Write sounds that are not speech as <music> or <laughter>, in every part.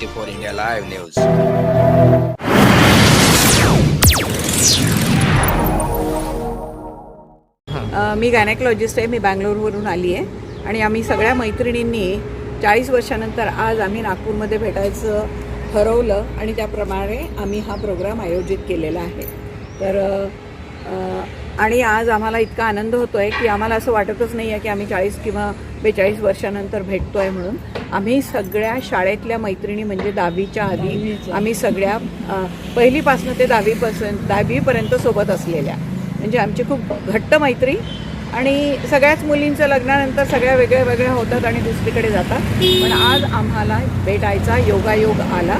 24 India Live News. मी gynaecologist आहे मी बँगलोरवरून आली आहे. आणि आम्ही सगळ्या मैत्रिणींनी चाळीस वर्षानंतर आज आम्ही नागपूरमध्ये भेटायचं ठरवलं आणि त्याप्रमाणे आम्ही हा प्रोग्राम आयोजित केलेला आहे. तर आणि आज आम्हाला इतका आनंद होतो आहे की आम्हाला असं वाटतच नाही आहे की आम्ही चाळीस किंवा बेचाळीस वर्षानंतर भेटतो आहे म्हणून. आम्ही सगळ्या शाळेतल्या मैत्रिणी म्हणजे दहावीच्या आधी आम्ही सगळ्या पहिलीपासून पहिलीपासनं ते दहावीपासून दहावीपर्यंत सोबत असलेल्या. म्हणजे आमची खूप घट्ट मैत्री आणि सगळ्याच मुलींचं लग्नानंतर सगळ्या वेगळ्या वेगळ्या होतात आणि दुसरीकडे जातात. पण आज आम्हाला भेटायचा योगायोग आला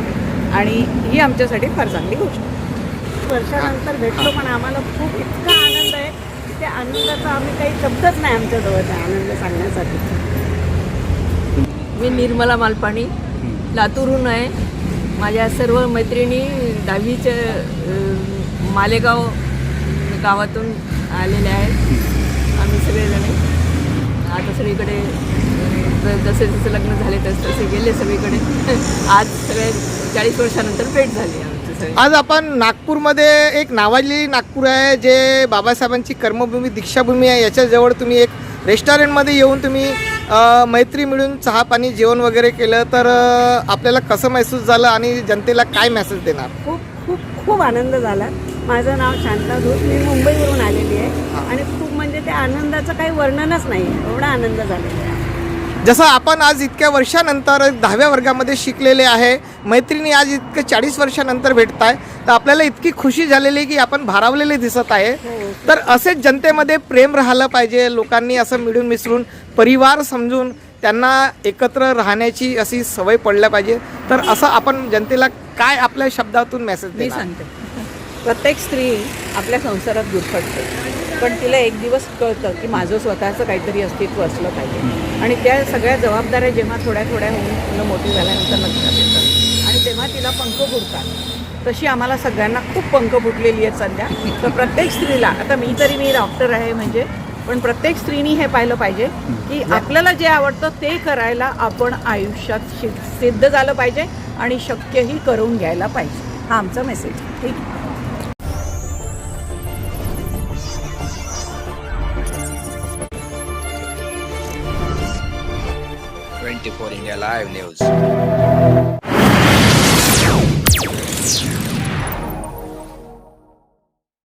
आणि ही आमच्यासाठी फार चांगली गोष्ट. आहे. वर्षानंतर भेटलो पण आम्हाला खूप इतका आनंद आहे की त्या आनंदाचा आम्ही काही शब्दच नाही आमच्याजवळ त्या आनंद सांगण्यासाठी. मी निर्मला मालपाणी लातूरहून आहे. माझ्या सर्व मैत्रिणी दहावीच्या मालेगाव गावातून आलेल्या आहेत. आम्ही सगळेजण. आता सगळीकडे जसे जसे लग्न झाले तसे तसे गेले सगळीकडे. <laughs> आज सगळे चाळीस वर्षानंतर भेट झाली आज आपण नागपूरमध्ये एक नावाजलेली नागपूर आहे जे बाबासाहेबांची कर्मभूमी दीक्षाभूमी आहे. याच्याजवळ तुम्ही एक रेस्टॉरंटमध्ये येऊन तुम्ही मैत्री मिळून चहा पाणी जेवण वगैरे केलं तर आपल्याला कसं महसूस झालं आणि जनतेला काय मेसेज देणार? खूप खूप खूप आनंद झाला. माझं नाव शांता धूत मी मुंबईवरून आलेली आहे. आणि खूप म्हणजे त्या आनंदाचं काही वर्णनच नाही एवढा आनंद झालेला आहे. जसं आपण आज इतक्या वर्षानंतर दहाव्या वर्गामध्ये शिकलेले आहे मैत्रिणी आज इतकं चाळीस वर्षानंतर भेटताय तर आपल्याला इतकी खुशी झालेली आहे की आपण भारावलेले दिसत आहे. तर असेच जनतेमध्ये प्रेम राहिलं पाहिजे लोकांनी असं मिळून मिसळून परिवार समजून त्यांना एकत्र राहण्याची अशी सवय पडल्या पाहिजे. तर असं आपण जनतेला काय आपल्या शब्दातून मेसेज मी सांगते. प्रत्येक स्त्री आपल्या संसारात गुरफटते पण तिला एक दिवस कळतं की माझं स्वतःचं काहीतरी अस्तित्व असलं पाहिजे. आणि त्या सगळ्या जबाबदाऱ्या जेव्हा थोड्या थोड्या होऊन मुलं मोठी झाल्यानंतर लक्षात येतात आणि तेव्हा तिला पंख फुटतात तशी आम्हाला सगळ्यांना खूप पंख फुटलेली आहेत सध्या. तर प्रत्येक स्त्रीला आता मी तरी मी डॉक्टर आहे म्हणजे पण प्रत्येक स्त्रीनी हे पाहिलं पाहिजे की आपल्याला जे आवडतं ते करायला आपण आयुष्यात शि- सिद्ध झालं पाहिजे आणि शक्यही करून घ्यायला पाहिजे. हा आमचा मेसेज ठीक? आहे 24 India Live News.